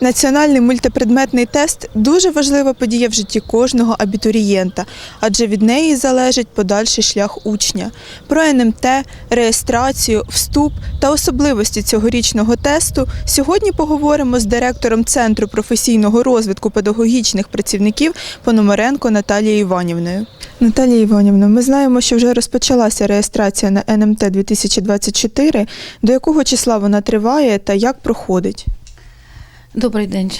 Національний мультипредметний тест дуже важлива подія в житті кожного абітурієнта, адже від неї залежить подальший шлях учня. Про НМТ, реєстрацію, вступ та особливості цьогорічного тесту сьогодні поговоримо з директором Центру професійного розвитку педагогічних працівників Пономаренко Наталією Іванівною. Наталія Іванівна, ми знаємо, що вже розпочалася реєстрація на НМТ 2024. До якого числа вона триває та як проходить? Добрий день,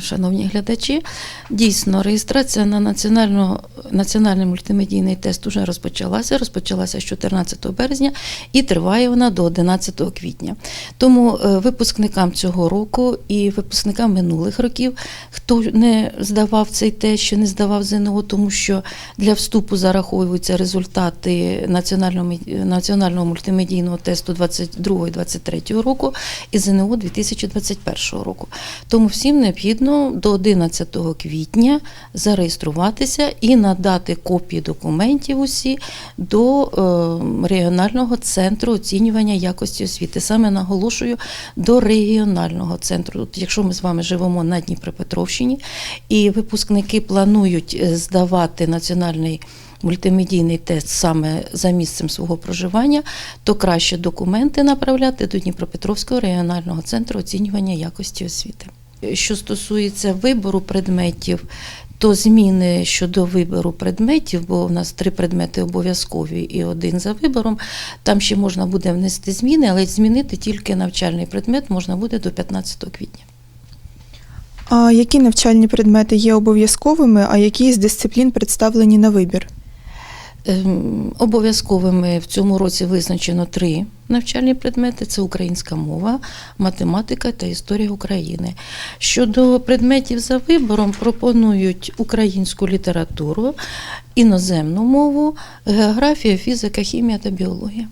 шановні глядачі. Дійсно, реєстрація на національну, національний мультимедійний тест вже розпочалася. Розпочалася з 14 березня і триває вона до 11 квітня. Тому е, випускникам цього року і випускникам минулих років, хто не здавав цей тест, ще не здавав ЗНО, тому що для вступу зараховуються результати національного, національного мультимедійного тесту 22-23 року і ЗНО 2021 року. Тому всім необхідно до 11 квітня зареєструватися і надати копії документів усі до е, регіонального центру оцінювання якості освіти. Саме наголошую до регіонального центру. Якщо ми з вами живемо на Дніпропетровщині і випускники планують е, здавати національний мультимедійний тест саме за місцем свого проживання, то краще документи направляти до Дніпропетровського регіонального центру оцінювання якості освіти. Що стосується вибору предметів, то зміни щодо вибору предметів, бо у нас три предмети обов'язкові і один за вибором. Там ще можна буде внести зміни, але змінити тільки навчальний предмет можна буде до 15 квітня. А які навчальні предмети є обов'язковими, а які з дисциплін представлені на вибір? Ем, Обов'язковими в цьому році визначено три навчальні предмети: це українська мова, математика та історія України. Щодо предметів за вибором, пропонують українську літературу, іноземну мову, географія, фізика, хімія та біологія.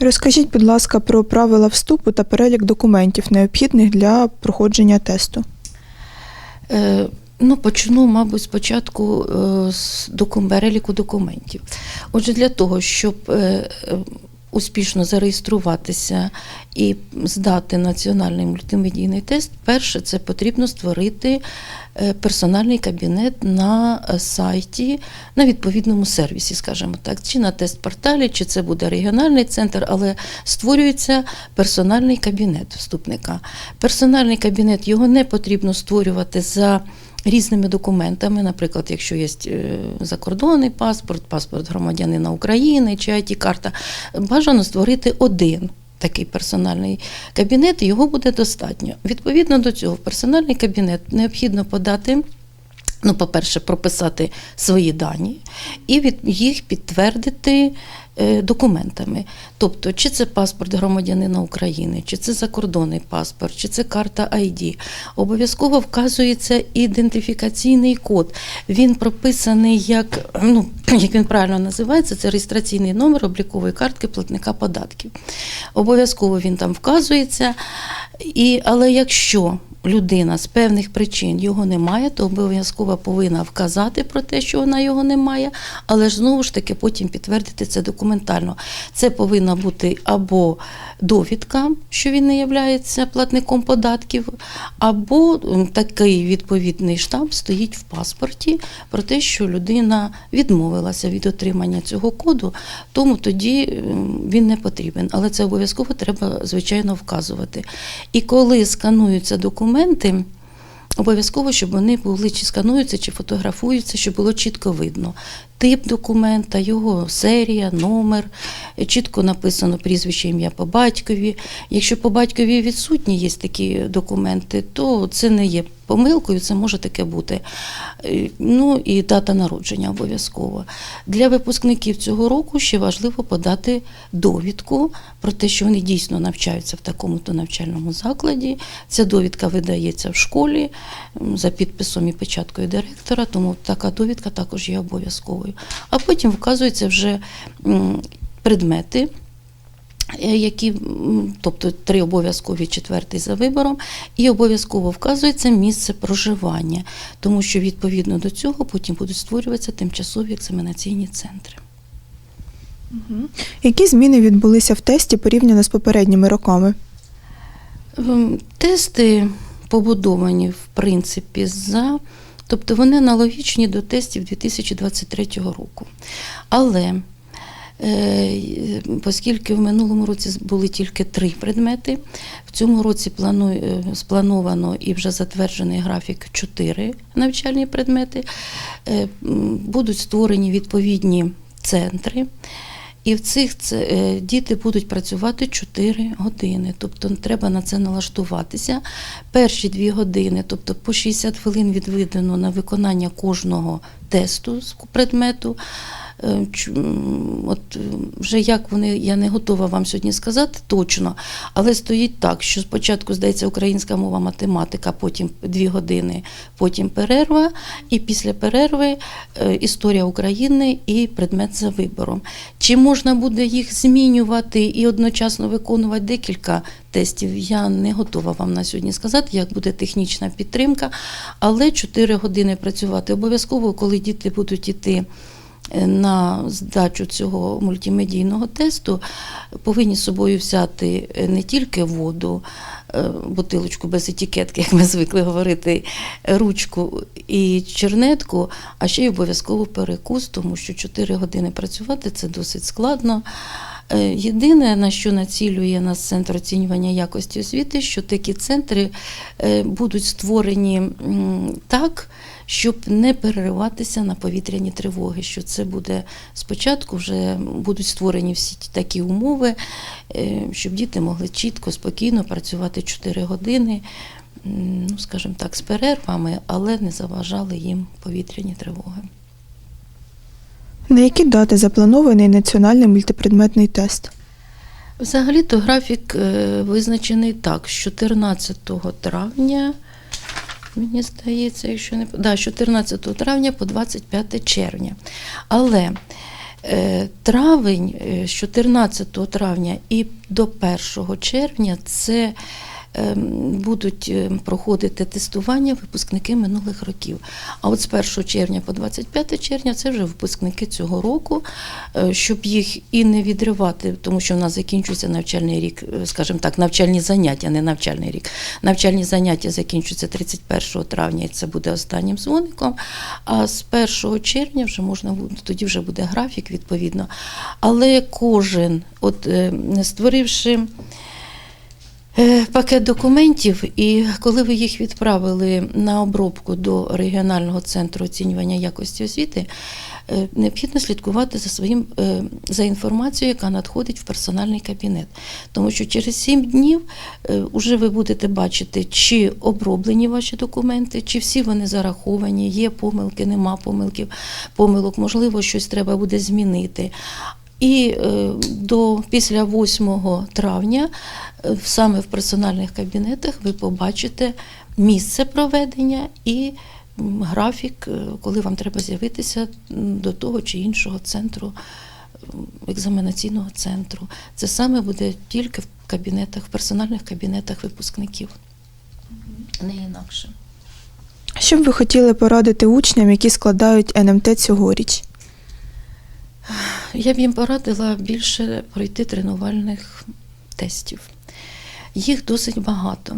Розкажіть, будь ласка, про правила вступу та перелік документів, необхідних для проходження тесту. Ну, почну, мабуть, спочатку е, з переліку документів. Отже, для того, щоб е, е, успішно зареєструватися і здати національний мультимедійний тест, перше це потрібно створити персональний кабінет на сайті, на відповідному сервісі, скажімо так, чи на тест-порталі, чи це буде регіональний центр, але створюється персональний кабінет вступника. Персональний кабінет його не потрібно створювати за різними документами, наприклад, якщо є е, закордонний паспорт, паспорт громадянина України чи it карта бажано створити один. Такий персональний кабінет, його буде достатньо. Відповідно до цього, в персональний кабінет необхідно подати, ну, по-перше, прописати свої дані і від їх підтвердити документами. Тобто, чи це паспорт громадянина України, чи це закордонний паспорт, чи це карта ID. Обов'язково вказується ідентифікаційний код. Він прописаний як, ну, як він правильно називається, це реєстраційний номер облікової картки платника податків. Обов'язково він там вказується. І, але якщо людина з певних причин його немає, то обов'язково повинна вказати про те, що вона його не має, але ж знову ж таки потім підтвердити це документально. Це повинна бути або довідка, що він не є платником податків, або такий відповідний штамп стоїть в паспорті про те, що людина відмовилася від отримання цього коду, тому тоді він не потрібен. Але це обов'язково треба, звичайно, вказувати. І коли скануються документи, Обов'язково, щоб вони були чи скануються, чи фотографуються, щоб було чітко видно тип документа, його серія, номер, чітко написано прізвище, ім'я по батькові. Якщо по батькові відсутні є такі документи, то це не є помилкою, це може таке бути. Е, Ну і дата народження обов'язково. Для випускників цього року ще важливо подати довідку про те, що вони дійсно навчаються в такому-то навчальному закладі. Ця довідка видається в школі за підписом і печаткою директора, тому така довідка також є обов'язковою. А потім вказуються вже предмети. е, Які, тобто три обов'язкові, четвертий за вибором, і обов'язково вказується місце проживання, тому що відповідно до цього потім будуть створюватися тимчасові екзаменаційні центри. Які зміни відбулися в тесті порівняно з попередніми роками? Ем, Тести побудовані в принципі за, тобто вони аналогічні до тестів 2023 року. Але Е, Оскільки в минулому році були тільки три предмети, в цьому році е, сплановано і вже затверджений графік чотири навчальні предмети, Е, будуть створені відповідні центри. І в цих це, діти будуть працювати 4 години, тобто треба на це налаштуватися. Перші 2 години, тобто по 60 хвилин відведено на виконання кожного тесту з предмету. Е, От е, вже як вони, я не готова вам сьогодні сказати точно, але стоїть так, що спочатку здається українська мова, математика, потім 2 години, потім перерва, і після перерви е, історія України і предмет за вибором. Чи можна буде їх змінювати і одночасно виконувати декілька тестів? Я не готова вам на сьогодні сказати, як буде технічна підтримка, але 4 години працювати обов'язково, коли діти будуть іти. На здачу цього мультимедійного тесту повинні з собою взяти е, не тільки воду, е, бутилочку без етикетки, як ми звикли говорити, ручку і чернетку, а ще й обов'язково перекус, тому що 4 години працювати це досить складно. Е, Єдине, на що націлює нас центр оцінювання якості освіти, що такі центри будуть створені так, щоб не перериватися на повітряні тривоги. Що це буде спочатку, вже будуть створені всі такі умови, е, щоб діти могли чітко, спокійно працювати 4 години, ну, скажімо так, з перервами, але не заважали їм повітряні тривоги. На які дати запланований національний мультипредметний тест? Взагалі-то графік е, визначений так, з 14 травня, мені здається, якщо не да, 14 травня по 25 червня. Але е, травень е, з 14 травня і до 1 червня це будуть е, проходити тестування випускники минулих років. А от з 1 червня по 25 червня це вже випускники цього року, е, щоб їх і не відривати, тому що в нас закінчується навчальний рік, е, скажімо так, навчальні заняття, не навчальний рік. Навчальні заняття закінчуються 31 травня, і це буде останнім дзвоником. А з 1 червня вже можна тоді вже буде графік відповідно. Але кожен, от е, створивши. Е, Пакет документів, і коли ви їх відправили на обробку до регіонального центру оцінювання якості освіти, е, необхідно слідкувати за своїм е, за інформацією, яка надходить в персональний кабінет. Тому що через 7 днів вже ви будете бачити, чи оброблені ваші документи, чи всі вони зараховані, є помилки, нема помилків, помилок, можливо, щось треба буде змінити. І е, до після 8 травня е, саме в персональних кабінетах ви побачите місце проведення і графік, е, коли вам треба з'явитися до того чи іншого центру, екзаменаційного центру. Це саме буде тільки в кабінетах, в персональних кабінетах випускників. Не інакше. Що б ви хотіли порадити учням, які складають НМТ цьогоріч? Я б їм порадила більше пройти тренувальних тестів. Їх досить багато.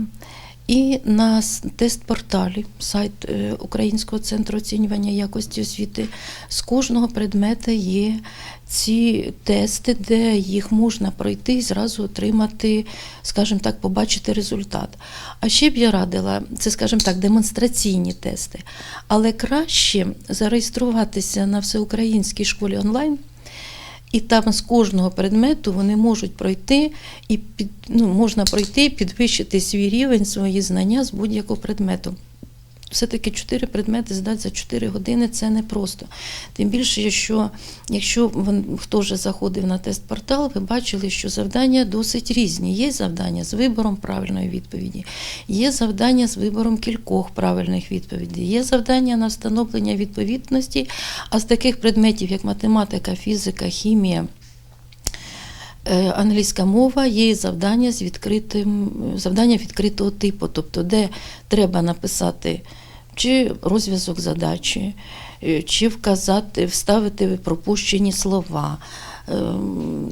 І на тест-порталі, сайт е, Українського центру оцінювання якості освіти, з кожного предмета є ці тести, де їх можна пройти і зразу отримати, скажімо так, побачити результат. А ще б я радила, це, скажімо так, демонстраційні тести. Але краще зареєструватися на всеукраїнській школі онлайн. І там з кожного предмету вони можуть пройти і під, ну, можна пройти підвищити свій рівень, свої знання з будь-якого предмету. Все-таки чотири предмети здати за 4 години це непросто. Тим більше, якщо, якщо хто вже заходив на тест-портал, ви бачили, що завдання досить різні. Є завдання з вибором правильної відповіді, є завдання з вибором кількох правильних відповідей, є завдання на встановлення відповідності, а з таких предметів, як математика, фізика, хімія. Е, Англійська мова є завдання з відкритим завдання відкритого типу, тобто де треба написати чи розв'язок задачі, е, чи вказати, вставити пропущені слова,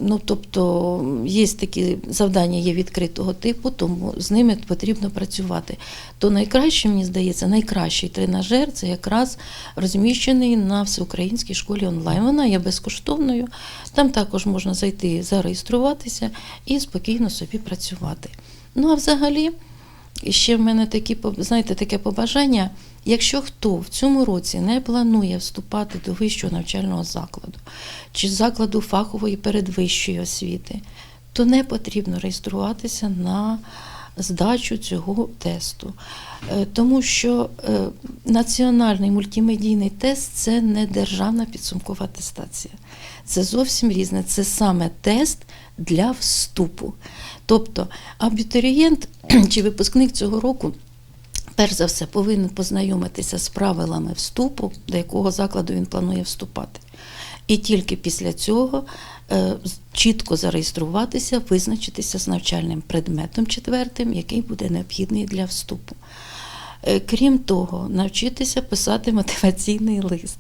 Ну, тобто є такі завдання є відкритого типу, тому з ними потрібно працювати. То найкраще, мені здається, найкращий тренажер це якраз розміщений на всеукраїнській школі онлайн. Вона є безкоштовною. Там також можна зайти, зареєструватися і спокійно собі працювати. Ну а взагалі, ще в мене такі, знаєте, таке побажання. Якщо хто в цьому році не планує вступати до вищого навчального закладу чи закладу фахової передвищої освіти, то не потрібно реєструватися на здачу цього тесту. Е, Тому що е, національний мультимедійний тест це не державна підсумкова атестація. Це зовсім різне. Це саме тест для вступу. Тобто абітурієнт чи випускник цього року перш за все повинен познайомитися з правилами вступу, до якого закладу він планує вступати. І тільки після цього е, чітко зареєструватися, визначитися з навчальним предметом четвертим, який буде необхідний для вступу. Е, Крім того, навчитися писати мотиваційний лист.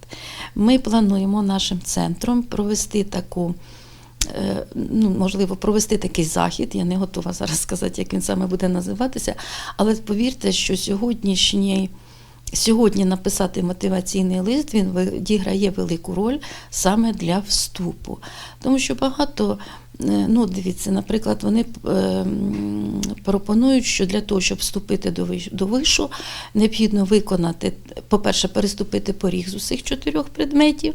Ми плануємо нашим центром провести таку. е, Ну, можливо, провести такий захід. Я не готова зараз сказати, як він саме буде називатися. Але повірте, що сьогоднішній, сьогодні написати мотиваційний лист він відіграє велику роль саме для вступу. Тому що багато, е, ну дивіться, наприклад, вони е, пропонують, що для того, щоб вступити до виш- до вишу, необхідно виконати, по-перше, переступити поріг з усіх чотирьох предметів.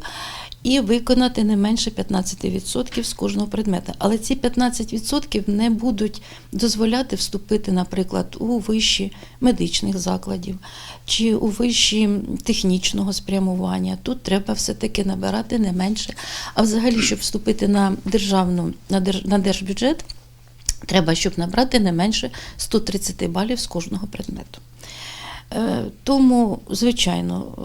І виконати не менше 15% з кожного предмета. Але ці 15% не будуть дозволяти вступити, наприклад, у виші медичних закладів чи у виші технічного спрямування. Тут треба все-таки набирати не менше. А взагалі, щоб вступити на державну на, держ, на держбюджет, треба, щоб набрати не менше 130 балів з кожного предмету. Е, Тому, звичайно,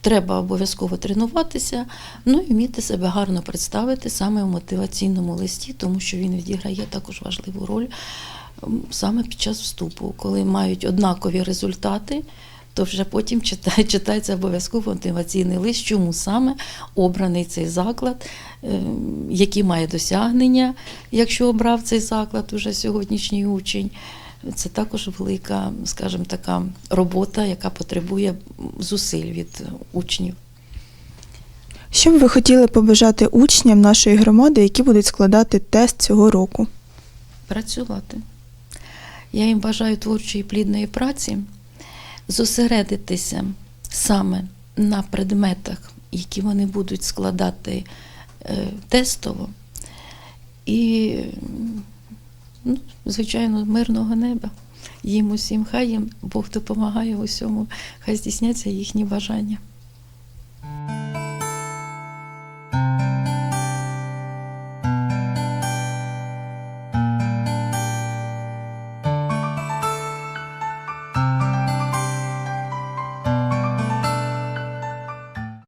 треба обов'язково тренуватися, ну і вміти себе гарно представити саме в мотиваційному листі, тому що він відіграє також важливу роль саме під час вступу, коли мають однакові результати. То вже потім читає, читається обов'язково мотиваційний лист, чому саме обраний цей заклад, е, які має досягнення, якщо обрав цей заклад уже сьогоднішній учень. Це також велика, скажімо, така робота, яка потребує зусиль від учнів. Що б ви хотіли побажати учням нашої громади, які будуть складати тест цього року? Працювати. Я їм бажаю творчої плідної праці, зосередитися саме на предметах, які вони будуть складати е, тестово. І, ну, звичайно, мирного неба. Їм усім хай їм Бог допомагає усьому, хай здійсняться їхні бажання.